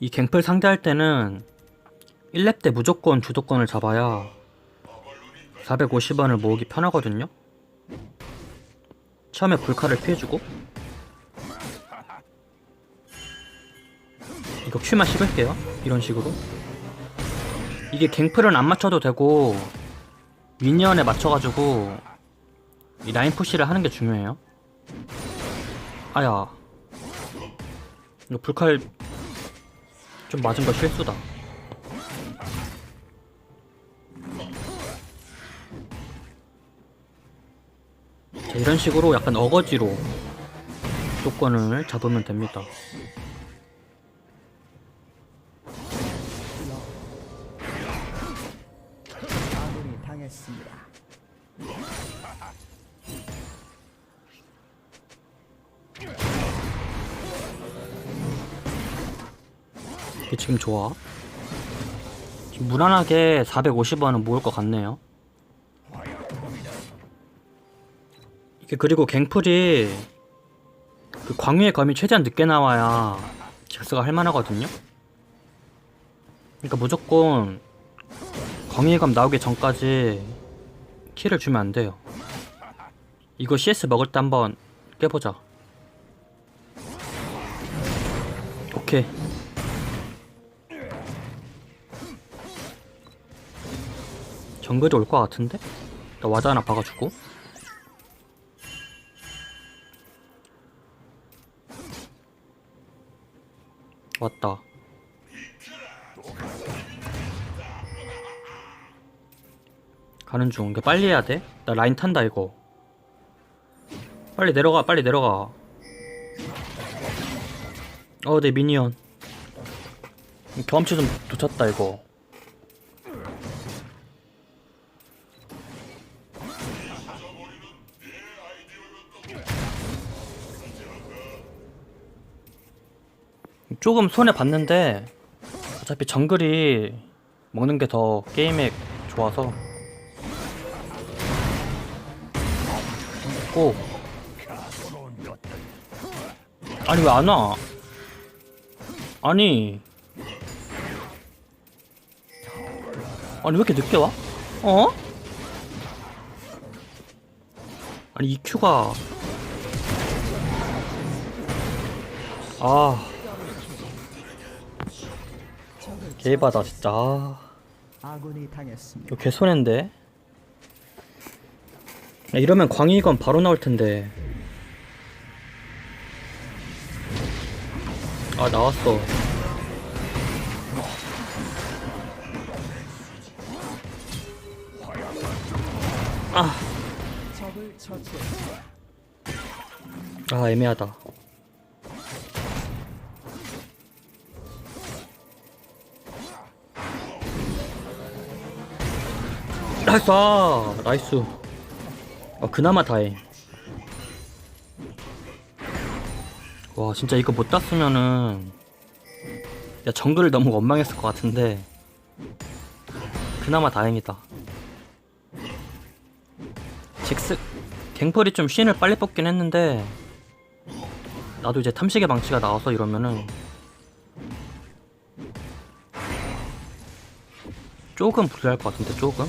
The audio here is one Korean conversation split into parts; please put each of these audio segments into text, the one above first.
이 갱플 상대할 때는 1렙 때 무조건 주도권을 잡아야 450원을 모으기 편하거든요. 처음에 불카를 피해주고 이거 큐만 씹을게요. 이런 식으로 이게 갱플은 안 맞춰도 되고 미니언에 맞춰가지고 이 라인 푸시를 하는 게 중요해요. 아야 이거 불칼 좀 맞은 거 실수다. 자, 이런 식으로 약간 어거지로 조건을 잡으면 됩니다. 이게 지금 좋아. 지금 무난하게 450원은 모을 것 같네요. 이게 그리고 갱플이 그 광유의 검이 최대한 늦게 나와야 잭스가 할만하거든요. 그러니까 무조건 광유의 검 나오기 전까지 키를 주면 안 돼요. 이거 CS 먹을 때 한번 깨보자. 오케이. 정글이 올 것 같은데? 나 와드 하나 박아주고. 왔다. 가는 중. 이게 빨리 해야 돼? 나 라인 탄다 이거. 빨리 내려가 빨리 내려가. 어 내 미니언. 경험치 좀 놓쳤다 이거 조금 손해 봤는데 어차피 정글이 먹는 게 더 게임에 좋아서 오 아니 왜 안 와? 아니 아니 왜 이렇게 늦게 와? 어? 아니 EQ가 아 개바다 진짜. 아, 아군이 당했습니다. 이거 개손해인데. 야, 이러면 광희건 바로 나올 텐데. 아 나왔어. 아, 적을 처치했습니다. 아 애매하다 나이스. 아, 나이스. 아 그나마 다행. 와 진짜 이거 못 땄으면은 야 정글을 너무 원망했을 것 같은데 그나마 다행이다. 잭스 갱플이 좀 씬을 빨리 뽑긴 했는데 나도 이제 탐식의 망치가 나와서 이러면은 조금 불리할 것 같은데 조금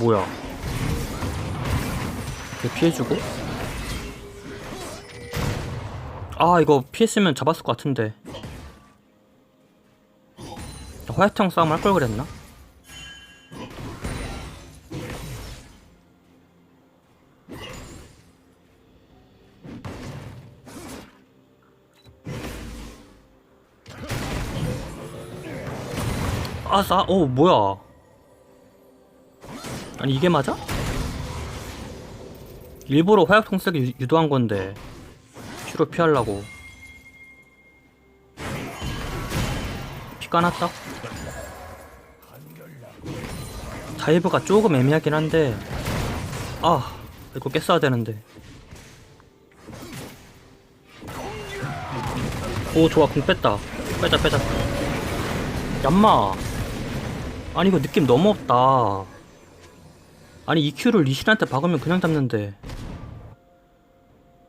뭐야 이렇게 피해주고 아 이거 피했으면 잡았을 것 같은데 화이트 형 싸움 할 걸 그랬나? 아, 싸, 어, 뭐야. 아니, 이게 맞아? 일부러 화약통 쓰기 유- 유도한 건데, 슈로 피하려고. 피가 났다? 다이브가 조금 애매하긴 한데, 아, 이거 깼어야 되는데. 오 좋아 궁 뺐다 빼자 빼자 얌마 아니 이거 느낌 너무 없다 아니 EQ를 리신한테 박으면 그냥 잡는데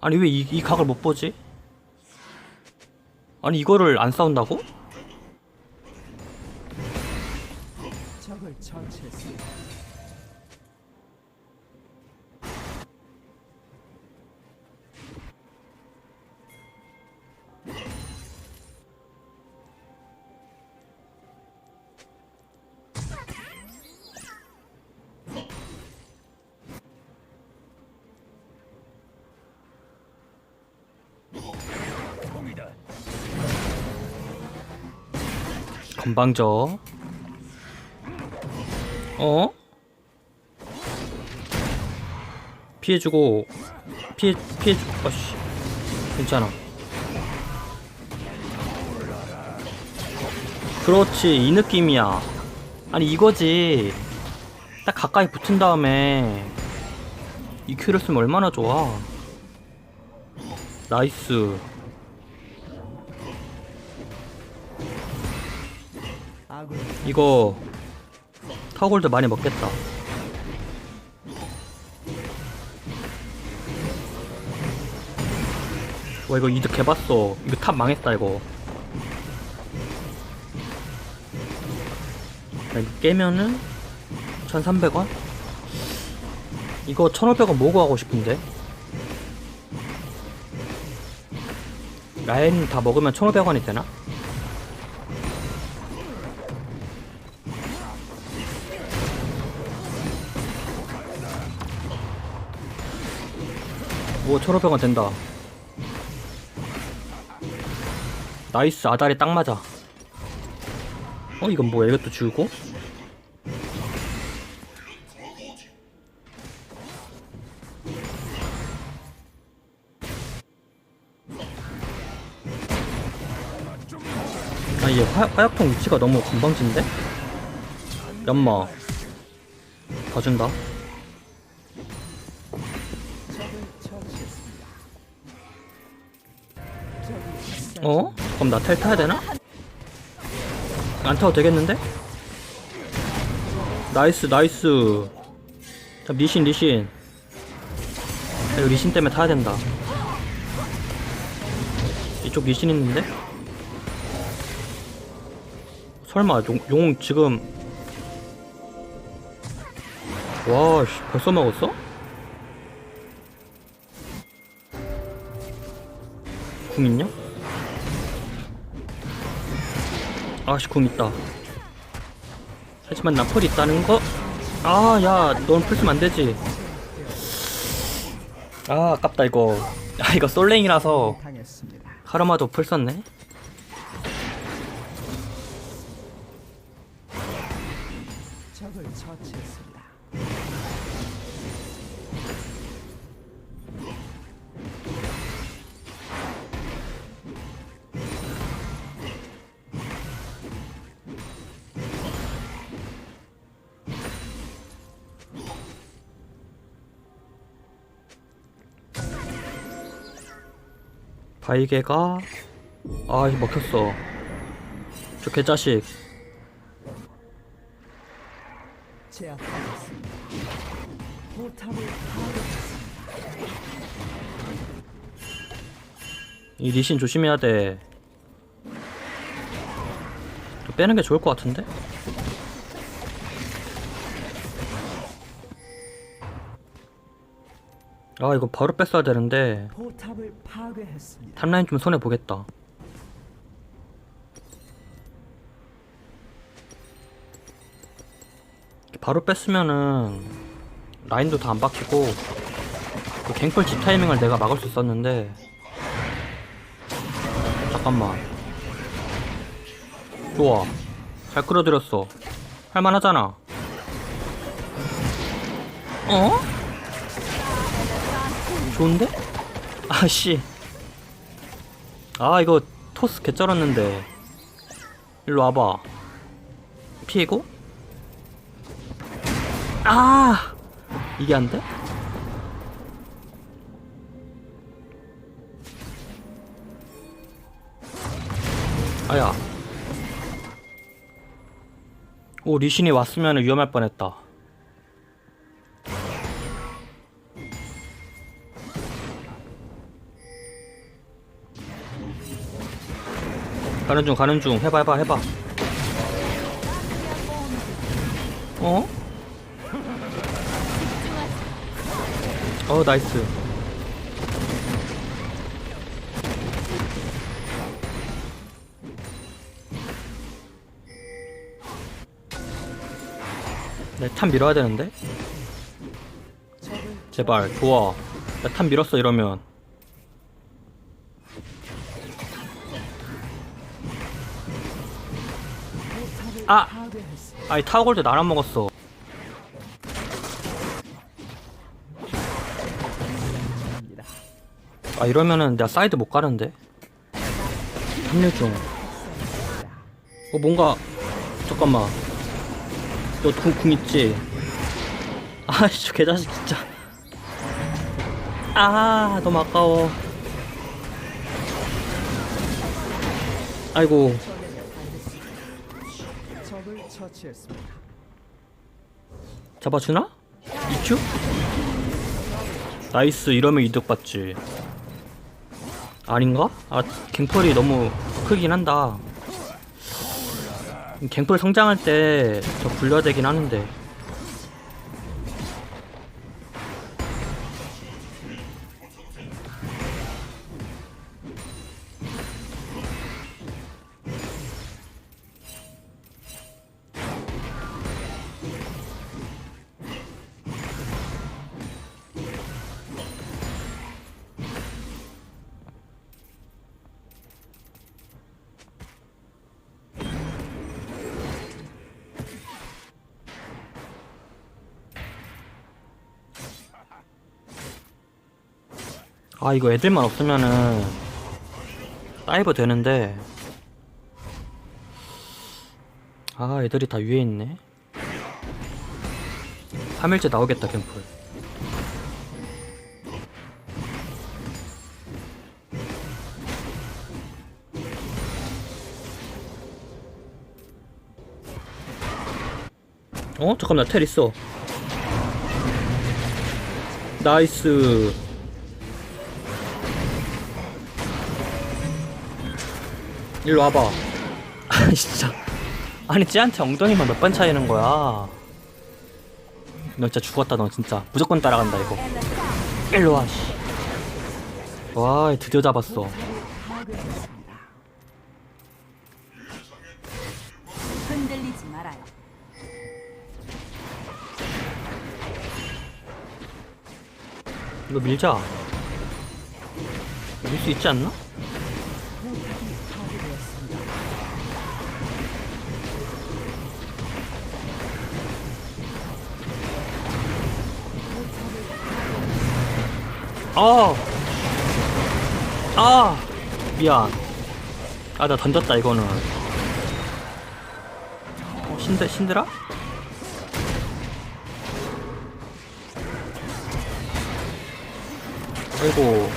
아니 왜 이 이 각을 못 보지? 아니 이거를 안 싸운다고? 건방져. 어? 피해주고 피해 피해주고 아씨. 괜찮아. 그렇지 이 느낌이야. 아니 이거지. 딱 가까이 붙은 다음에 이 큐를 쓰면 얼마나 좋아. 나이스 이 이거 타골드 많이 먹겠다. 와 이거 이득 개봤어. 이거 탑 망했다 이거. 자, 이거 깨면은 1,300원? 이거 1,500원 모고 하고 싶은데. 라인 다 먹으면 1,500원이 되나? 오 1500원 된다. 나이스 아다리 딱 맞아. 어 이건 뭐야? 이것도 주고? 아 이게 화, 화약통 위치가 너무 건방진데? 연마. 봐준다 어? 그럼 나텔 타야 되나? 안 타도 되겠는데? 나이스 나이스 자 리신 리신 야, 이거 리신 때문에 타야 된다 이쪽 리신 있는데? 설마 용, 용 지금 와씨 벌써 먹었어? 궁 있냐? 아씨 궁 있다. 하지만 나폴이 있다는 거? 아 야넌 풀쓰면 안되지. 아 아깝다 이거. 아 이거 솔랭이라서. 카르마도 풀 썼네 바이게가 아 이거 먹혔어 저 개자식. 이 리신 조심해야 돼 빼는 게 좋을 것 같은데? 아 이거 바로 뺐어야 되는데 포탑을 파괴했습니다. 탑라인 좀 손해 보겠다. 바로 뺐으면은 라인도 다 안 박히고 그 갱플 집 타이밍을 내가 막을 수 있었는데 잠깐만 좋아 잘 끌어들였어 할만하잖아 어? 좋은데? 아씨 아 이거 토스 개쩔었는데 일로 와봐 피해고 아 이게 안 돼? 아야. 오, 리신이 왔으면 위험할 뻔했다. 가는 중, 가는 중. 해봐, 해봐, 해봐. 어? 어, 나이스. 네, 탑 밀어야 되는데? 제발, 좋아. 나탑 밀었어, 이러면. 아! 아이, 타워골드 나랑 먹었어. 아, 이러면은 내가 사이드 못 가는데? 합류 중. 어, 뭔가, 잠깐만. 너 궁, 궁 있지? 아이씨, 개자식, 진짜. 아, 너무 아까워. 아이고, 처치했습니다. 잡아주나? 이큐? 나이스, 이러면 이득 받지. 아닌가? 아, 갱플이 너무 크긴 한다. 갱플 성장할 때저 굴려야 되긴 하는데. 아, 이거 애들만 없으면은 다이브 되는데. 아, 애들이 다 위에 있네. 3일째 나오겠다, 캠프. 어? 잠깐만, 나 텔 있어. 나이스. 일로 와봐. 아니 진짜. 아니 쟤한테 엉덩이만 몇 번 차이는 거야. 너 진짜 죽었다 너 진짜. 무조건 따라간다 이거. 일로 와. 씨. 와 드디어 잡았어. 흔들리지 말아요. 이거 밀자. 밀 수 있지 않나? 아. 아. 미안. 아 나 던졌다 이거는. 어, 신드 신드라? 아이고.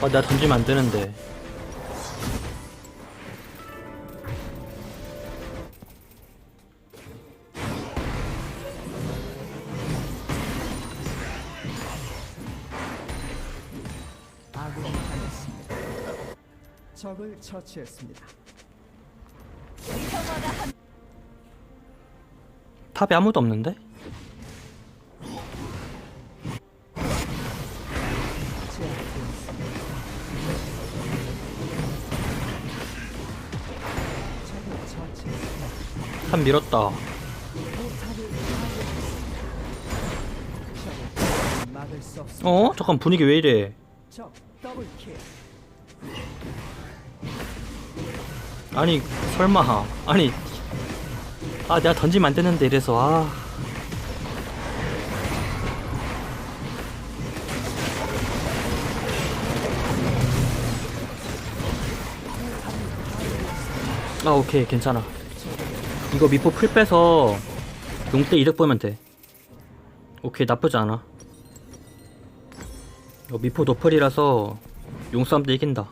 아, 내가 던지면 안 되는데. 처치했습니다. 탑에 아무도 없는데? 탑 밀었다. 어? 잠깐 분위기 왜 이래? 적 더블킬. 아니 설마. 아니 아 내가 던지면 안 되는데 이래서 아. 아 오케이 괜찮아. 이거 미포 풀 빼서 용때 이득 보면 돼. 오케이 나쁘지 않아. 이거 미포 노플이라서 용싸움 때 이긴다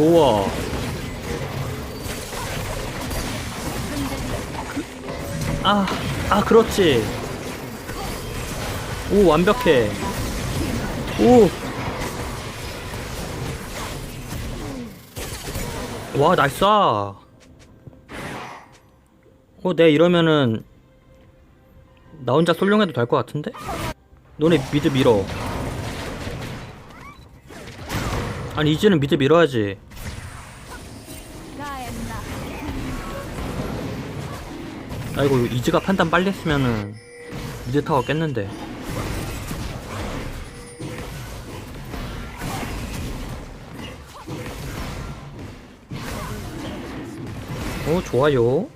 좋아. 그, 아, 아, 그렇지. 오, 완벽해. 오. 와, 나이스. 어, 내 이러면은 나 혼자 솔룡해도 될 것 같은데? 너네 미드 밀어. 아니 이제는 미드 밀어야지. 아이고 이즈가 판단 빨리 했으면은 미드 타워 깼는데. 오 좋아요.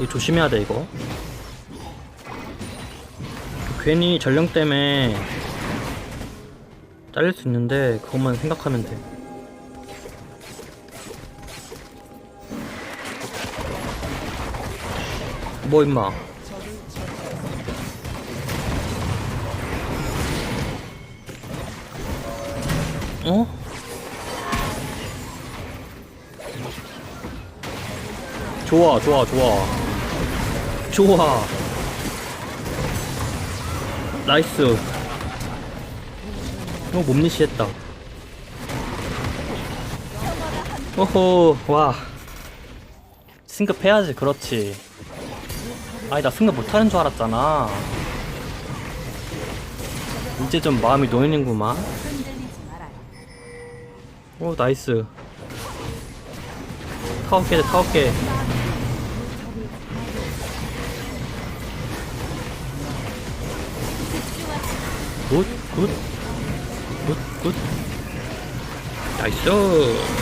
이거 조심해야 돼 이거. 괜히 전령 때문에 잘릴 수 있는데 그것만 생각하면 돼. 뭐 임마? 어? 좋아 좋아 좋아 좋아. 나이스. 어 몸리시 했다. 오호 와. 승급해야지 그렇지. 아니 나 승급 못하는 줄 알았잖아. 이제 좀 마음이 놓이는구만. 오 나이스. 타워 깨 타워 깨 굿, 굿, 굿. 나이스.